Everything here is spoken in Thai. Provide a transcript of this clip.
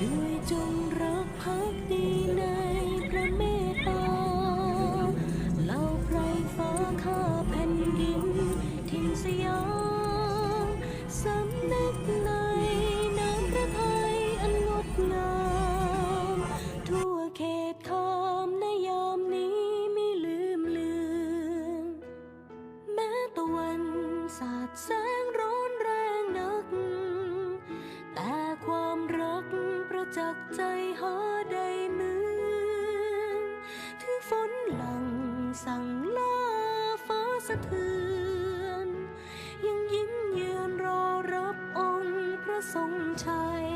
ด้วยจง สั่งลาฟ้าสะเทือน ยังยิ้มเยือนรอรับองค์พระทรงชัย